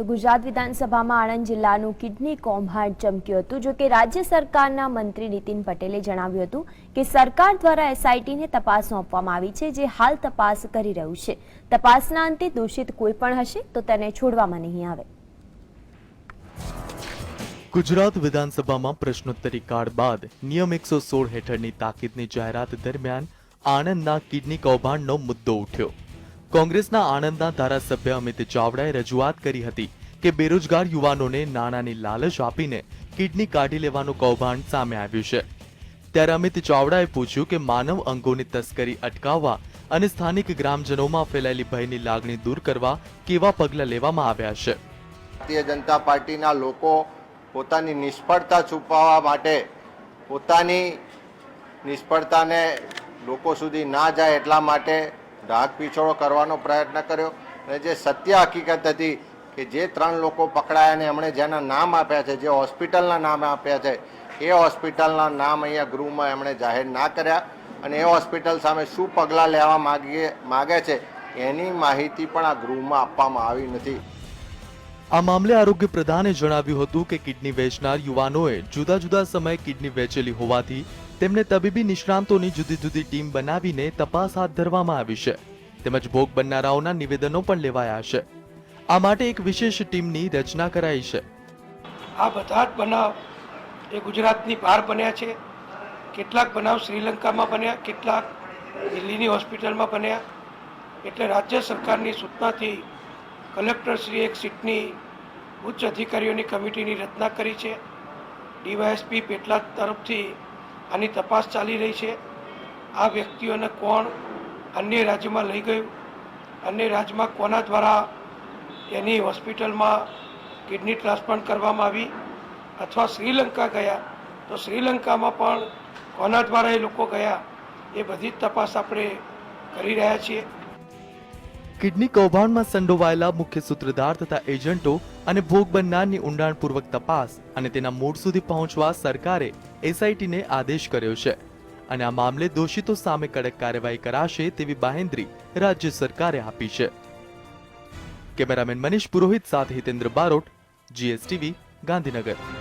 તો ગુજરાત વિધાનસભામાં આણંદ જિલ્લાનું કિડની કૌભાંડ ચમક્યું હતું જો કે રાજ્ય સરકારના મંત્રી નીતિન પટેલે જણાવ્યું હતું કે સરકાર દ્વારા એસઆઈટીને તપાસ સોંપવામાં આવી છે, જે હાલ તપાસ કરી રહ્યું છે. તપાસના અંતે દોષિત કોઈ પણ હશે તો તેને છોડવામાં નહીં આવે. ગુજરાત વિધાનસભામાં પ્રશ્નોત્તરી કાળ બાદ નિયમ એકસો સોળ હેઠળની તાકીદની જાહેરાત દરમિયાન આણંદના કિડની કૌભાંડનો મુદ્દો ઉઠ્યો. કોંગ્રેસના આણંદના ધારાસભ્ય અમિત ચાવડાએ રજૂઆત કરી હતી કે બેરોજગાર યુવાનોને નાણાંની લાલચ આપીને કિડની કાઢી લેવાનું કૌભાંડ સામે આવ્યું છે. ત્યારે અમિત ચાવડાએ પૂછ્યું કે માનવ અંગોની તસ્કરી અટકાવવા અને સ્થાનિક ગ્રામજનોમાં ફેલાયેલી ભયની લાગણી દૂર કરવા કેવા પગલાં લેવામાં આવ્યા છે? ભારતીય જનતા પાર્ટીના લોકો પોતાની નિષ્ફળતા છુપાવવા માટે પોતાની નિષ્ફળતાને લોકો સુધી ના જાય એટલા માટે ઢાક પીછોડો કરવાનો પ્રયત્ન કર્યો અને જે સત્ય હકીકત હતી કે જે ત્રણ લોકો પકડાયા અને એમણે જેના નામ આપ્યા છે, જે હોસ્પિટલના નામ આપ્યા છે, એ હોસ્પિટલના નામ અહીંયા ગૃહમાં એમણે જાહેર ના કર્યા અને એ હોસ્પિટલ સામે શું પગલાં લેવા માગીએ માગે છે, એની માહિતી પણ આ ગૃહમાં આપવામાં આવી નથી. આ મામલે આરોગ્ય પ્રધાને જણાવ્યું હતું કે કિડની વેચનાર યુવાનોએ જુદા જુદા સમયે કિડની વેચેલી હોવાથી તેમને તબીબી નિષ્ણાંતોની જુદી જુદી ટીમ બનાવીને તપાસ હાથ ધરવામાં આવી છે. તેમજ ભોગ બનનારાઓના નિવેદનો પણ લેવાયા છે. આ માટે એક વિશેષ ટીમની રચના કરાઈ છે. આ બધા જ બનાવ એ ગુજરાતની બહાર બન્યા છે. કેટલાક બનાવ શ્રીલંકામાં બન્યા, કેટલાક દિલ્હીની હોસ્પિટલમાં બન્યા. એટલે રાજ્ય સરકારની સૂચનાથી કલેક્ટરશ્રીએ એક સીટની ઉચ્ચ અધિકારીઓની કમિટીની રચના કરી છે. ડીવાયએસપી પેટલા તરફથી આની તપાસ ચાલી રહી છે. આ વ્યક્તિઓને કોણ અન્ય રાજ્યમાં લઈ ગયું? અન્ય રાજ્યમાં કોના દ્વારા એની હોસ્પિટલમાં કિડની ટ્રાન્સપ્લાન્ટ કરવામાં આવી? અથવા શ્રીલંકા ગયા? તો શ્રીલંકામાં પણ કોના દ્વારા એ લોકો ગયા? એ બધી જ તપાસ આપણે કરી રહ્યા છીએ. કિડની કૌભાંડમાં સંડોવાયેલા મુખ્ય સૂત્રધાર તથા એજન્ટો અને ભોગ બનનારની ઊંડાણપૂર્વક તપાસ અને તેના મૂળ સુધી પહોંચવા સરકારે એસઆઈટીને આદેશ કર્યો છે. અને આ મામલે દોષિતો સામે કડક કાર્યવાહી કરાશે તેવી બાહેન્દ્રી રાજ્ય સરકારે આપી છે. કેમેરામેન મનીષ પુરોહિત સાથે હિતેન્દ્ર બારોટ, જીએસટીવી, ગાંધીનગર.